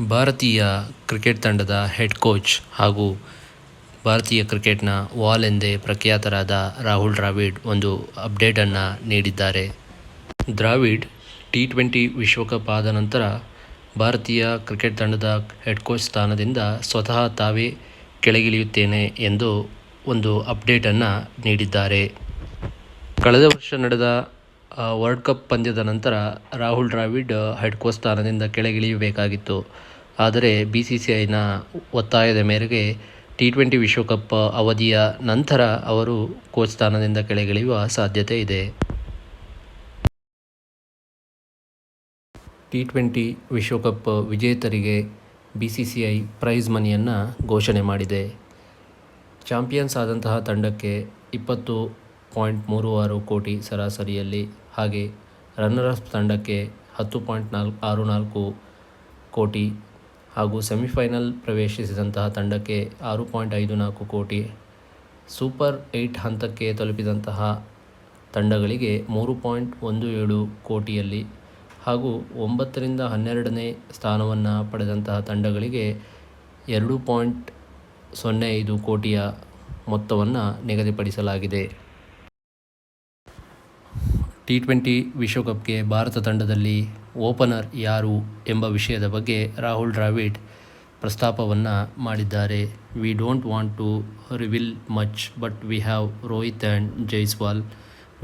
ಭಾರತೀಯ ಕ್ರಿಕೆಟ್ ತಂಡದ head coach ಹಾಗೂ ಭಾರತೀಯ ಕ್ರಿಕೆಟ್ನ ವಾಲ್ ಎಂದೇ ಪ್ರಖ್ಯಾತರಾದ ರಾಹುಲ್ ದ್ರಾವಿಡ್ ಒಂದು ಅಪ್ಡೇಟನ್ನು ನೀಡಿದ್ದಾರೆ. ದ್ರಾವಿಡ್ ಟಿ ಟ್ವೆಂಟಿ ವಿಶ್ವಕಪ್ ಆದ ನಂತರ ಭಾರತೀಯ ಕ್ರಿಕೆಟ್ ತಂಡದ ಹೆಡ್ ಕೋಚ್ ಸ್ಥಾನದಿಂದ ಸ್ವತಃ ತಾವೇ ಕೆಳಗಿಳಿಯುತ್ತೇನೆ ಎಂದು ಒಂದು ಅಪ್ಡೇಟನ್ನು ನೀಡಿದ್ದಾರೆ. ಕಳೆದ ವರ್ಷ ನಡೆದ ವರ್ಲ್ಡ್ ಕಪ್ ಪಂದ್ಯದ ನಂತರ ರಾಹುಲ್ ದ್ರಾವಿಡ್ ಹೆಡ್ ಕೋಚ್ ಸ್ಥಾನದಿಂದ ಕೆಳಗಿಳಿಯಬೇಕಾಗಿತ್ತು. ಆದರೆ ಬಿ ಸಿ ಸಿ ಐನ ಒತ್ತಾಯದ ಮೇರೆಗೆ ಟಿ ಟ್ವೆಂಟಿ ವಿಶ್ವಕಪ್ ಅವಧಿಯ ನಂತರ ಅವರು ಕೋಚ್ ಸ್ಥಾನದಿಂದ ಕೆಳಗಿಳಿಯುವ ಸಾಧ್ಯತೆ ಇದೆ. ಟಿ ಟ್ವೆಂಟಿ ವಿಶ್ವಕಪ್ ವಿಜೇತರಿಗೆ B C C I prize ಮನಿಯನ್ನು ಘೋಷಣೆ ಮಾಡಿದೆ. ಚಾಂಪಿಯನ್ಸ್ ಆದಂತಹ ತಂಡಕ್ಕೆ ಇಪ್ಪತ್ತು ಪಾಯಿಂಟ್ ಮೂರು ಆರು ಕೋಟಿ ಸರಾಸರಿಯಲ್ಲಿ ಹಾಗೆ ರನ್ನರ್ ಅಪ್ ತಂಡಕ್ಕೆ ಹತ್ತು ಪಾಯಿಂಟ್ ನಾಲ್ಕು ಆರು ನಾಲ್ಕು ಕೋಟಿ ಹಾಗೂ ಸೆಮಿಫೈನಲ್ ಪ್ರವೇಶಿಸಿದಂತಹ ತಂಡಕ್ಕೆ ಆರು ಪಾಯಿಂಟ್ ಐದು ನಾಲ್ಕು ಕೋಟಿ ಸೂಪರ್ ಏಯ್ಟ್ ಹಂತಕ್ಕೆ ತಲುಪಿದಂತಹ ತಂಡಗಳಿಗೆ ಮೂರು ಪಾಯಿಂಟ್ ಒಂದು ಏಳು ಕೋಟಿಯಲ್ಲಿ ಹಾಗೂ ಒಂಬತ್ತರಿಂದ ಹನ್ನೆರಡನೇ ಸ್ಥಾನವನ್ನು ಪಡೆದಂತಹ ತಂಡಗಳಿಗೆ ಎರಡು ಪಾಯಿಂಟ್ ಸೊನ್ನೆ ಐದು ಕೋಟಿಯ ಮೊತ್ತವನ್ನು ನಿಗದಿಪಡಿಸಲಾಗಿದೆ. ಟಿ ಟ್ವೆಂಟಿ ವಿಶ್ವಕಪ್ಗೆ ಭಾರತ ತಂಡದಲ್ಲಿ ಓಪನರ್ ಯಾರು ಎಂಬ ವಿಷಯದ ಬಗ್ಗೆ ರಾಹುಲ್ ದ್ರಾವಿಡ್ ಪ್ರಸ್ತಾಪವನ್ನು ಮಾಡಿದ್ದಾರೆ. We don't want to reveal much but we have Rohit and Jaiswal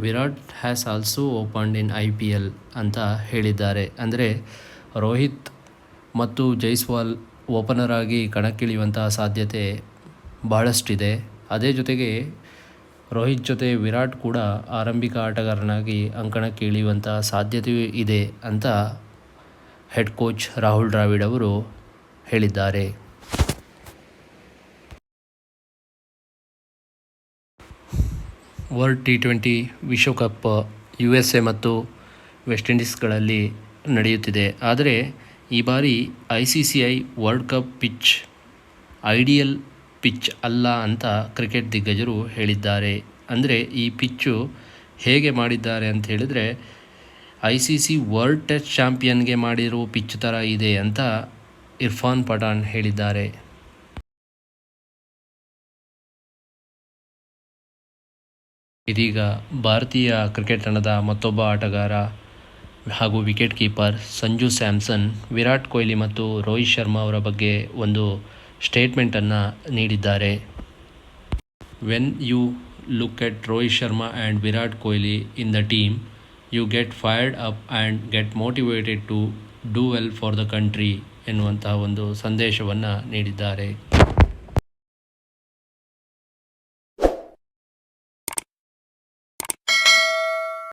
Virat has also opened in I P L ಅಂತ ಹೇಳಿದ್ದಾರೆ. ಅಂದರೆ ರೋಹಿತ್ ಮತ್ತು ಜೈಸ್ವಾಲ್ ಓಪನರ್ ಆಗಿ ಕಣಕ್ಕಿಳಿಯುವಂತಹ ಸಾಧ್ಯತೆ ಬಹಳಷ್ಟಿದೆ. ಅದೇ ಜೊತೆಗೆ ರೋಹಿತ್ ಜೊತೆ ವಿರಾಟ್ ಕೂಡ ಆರಂಭಿಕ ಆಟಗಾರನಾಗಿ ಅಂಕಣಕ್ಕೆ ಇಳಿಯುವಂಥ ಸಾಧ್ಯತೆಯೂ ಇದೆ ಅಂತ ಹೆಡ್ ಕೋಚ್ ರಾಹುಲ್ ದ್ರಾವಿಡ್ ಅವರು ಹೇಳಿದ್ದಾರೆ. ವರ್ಲ್ಡ್ ಟಿ ಟ್ವೆಂಟಿ ವಿಶ್ವಕಪ್ ಯು ಎಸ್ ಎ ಮತ್ತು ವೆಸ್ಟ್ ಇಂಡೀಸ್ಗಳಲ್ಲಿ ನಡೆಯುತ್ತಿದೆ. ಆದರೆ ಈ ಬಾರಿ I C C I world cup pitch ideal pitch ಅಲ್ಲ ಅಂತ ಕ್ರಿಕೆಟ್ ದಿಗ್ಗಜರು ಹೇಳಿದ್ದಾರೆ. ಅಂದರೆ ಈ ಪಿಚ್ಚು ಹೇಗೆ ಮಾಡಿದ್ದಾರೆ ಅಂತ ಹೇಳಿದರೆ, I C C world test ಚಾಂಪಿಯನ್ಗೆ ಮಾಡಿರೋ ಪಿಚ್ ಥರ ಇದೆ ಅಂತ ಇರ್ಫಾನ್ ಪಠಾಣ್ ಹೇಳಿದ್ದಾರೆ. ಇದೀಗ ಭಾರತೀಯ ಕ್ರಿಕೆಟ್ ತಂಡದ ಮತ್ತೊಬ್ಬ ಆಟಗಾರ ಹಾಗೂ ವಿಕೆಟ್ ಕೀಪರ್ ಸಂಜು ಸ್ಯಾಮ್ಸನ್, ವಿರಾಟ್ ಕೊಹ್ಲಿ ಮತ್ತು ರೋಹಿತ್ ಶರ್ಮಾ ಅವರ ಬಗ್ಗೆ ಒಂದು ಸ್ಟೇಟ್ಮೆಂಟನ್ನು ನೀಡಿದ್ದಾರೆ. When you look at Rohit Sharma and Virat Kohli in the team you get fired up and get motivated to do well for the country ಎನ್ನುವಂತಹ ಒಂದು ಸಂದೇಶವನ್ನು ನೀಡಿದ್ದಾರೆ.